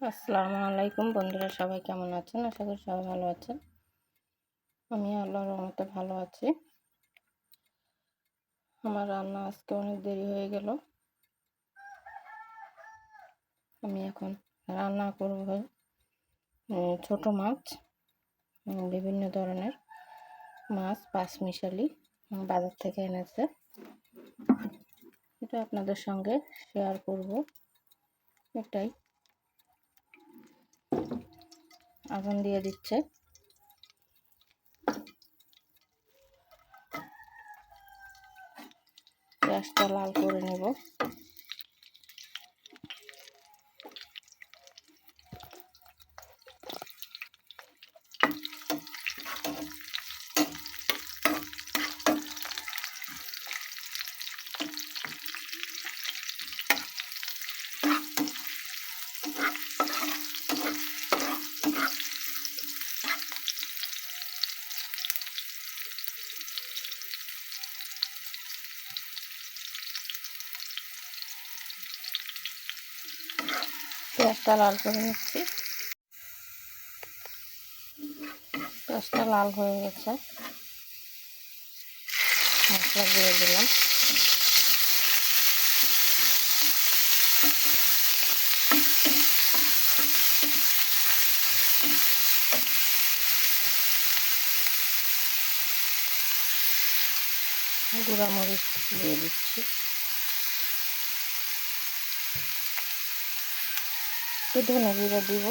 আসসালামু আলাইকুম বন্ধুরা, সবাই কেমন আছেন? আশা করি সবাই ভালো আছেন। আমি আল্লাহর রহমতে ভালো আছি। আমার রান্না আজকে অনেক দেরি হয়ে গেল। আমি এখন রান্না করব ছোট মাছ বিভিন্ন ধরনের মাছ, পাঁচমিশালি মিশালি বাজার থেকে এনেছে। এটা আপনাদের সঙ্গে শেয়ার করব। এটাই। আগুন দিয়ে দিচ্ছে। পেঁয়াজটা লাল করে নেব। পেঁয়াজটা লাল করে নিচ্ছি। পেঁয়াজটা লাল হয়ে গেছে। মশলা দিয়ে দিলাম। গুঁড়া মরিচ দিয়ে দিচ্ছি। একটু ধনে জিরা দিব।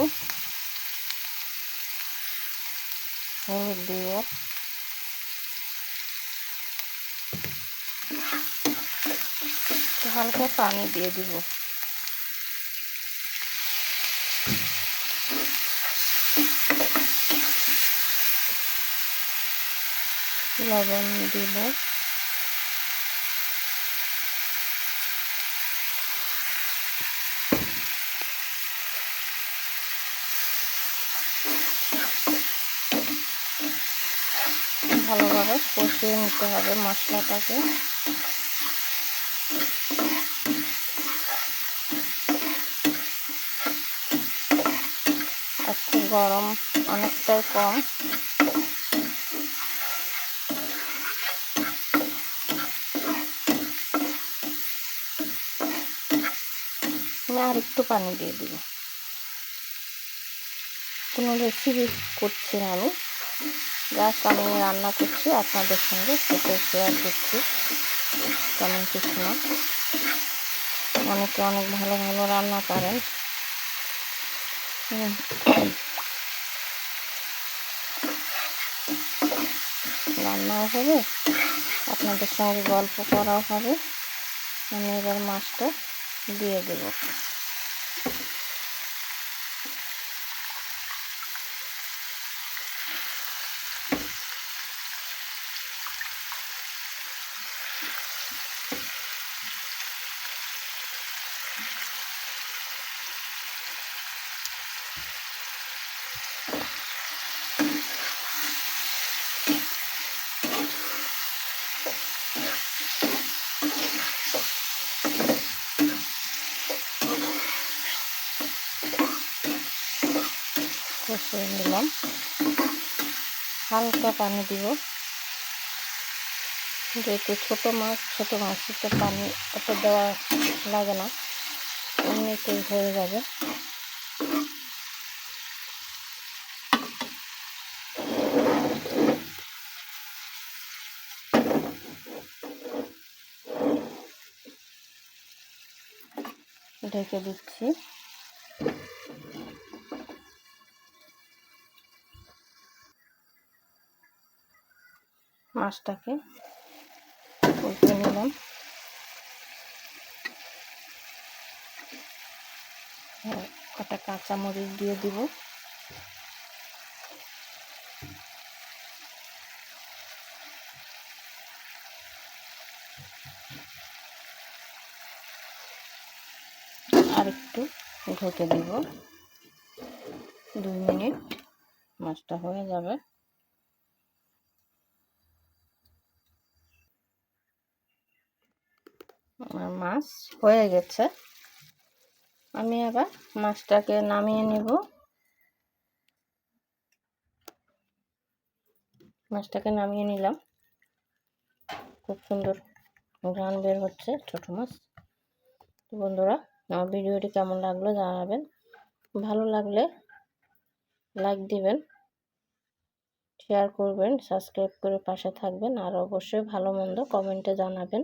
হলুদ দিব। হালকা পানি দিয়ে দিব। লবণ দিব। ভালোভাবে কষিয়ে নিতে হবে মশলাটাকে। আজকে গরম অনেকটাই কম। আর একটু পানি দিয়ে দিব। কোনো রেসিপি করছি না আমি। জাস্ট আমি রান্না করছি আপনাদের সঙ্গে, সেটা শেয়ার করছি। তেমন কিছু না অনেকে অনেক ভালো ভালো রান্না করেন। রান্নাও হবে, আপনাদের সঙ্গে গল্প করাও হবে। আমি এবার মাছটা দিয়ে দেব। কষিয়ে নিলাম। হালকা পানি দিব। যেহেতু ছোটো মাছ, ছোটো মাছে তো পানি অত দেওয়া লাগে না, এমনিতেই হয়ে যাবে। ঢেকে দিচ্ছি। মাছটাকে উল্টে নিলাম। কটা কাঁচা মরিচ দিয়ে দিব। আর একটু ঢেকে দিব। দুই মিনিট মাছটা হয়ে যাবে। আমার মাছ হয়ে গেছে। আমি আবার মাছটাকে নামিয়ে নেব। মাছটাকে নামিয়ে নিলাম। খুব সুন্দর ঘ্রাণ বের হচ্ছে ছোটো মাছ। বন্ধুরা, আমার ভিডিওটি কেমন লাগল জানাবেন। ভালো লাগলে লাইক দিবেন, শেয়ার করবেন, সাবস্ক্রাইব করে পাশে থাকবেন, আর অবশ্যই ভালো মন্দ কমেন্টে জানাবেন।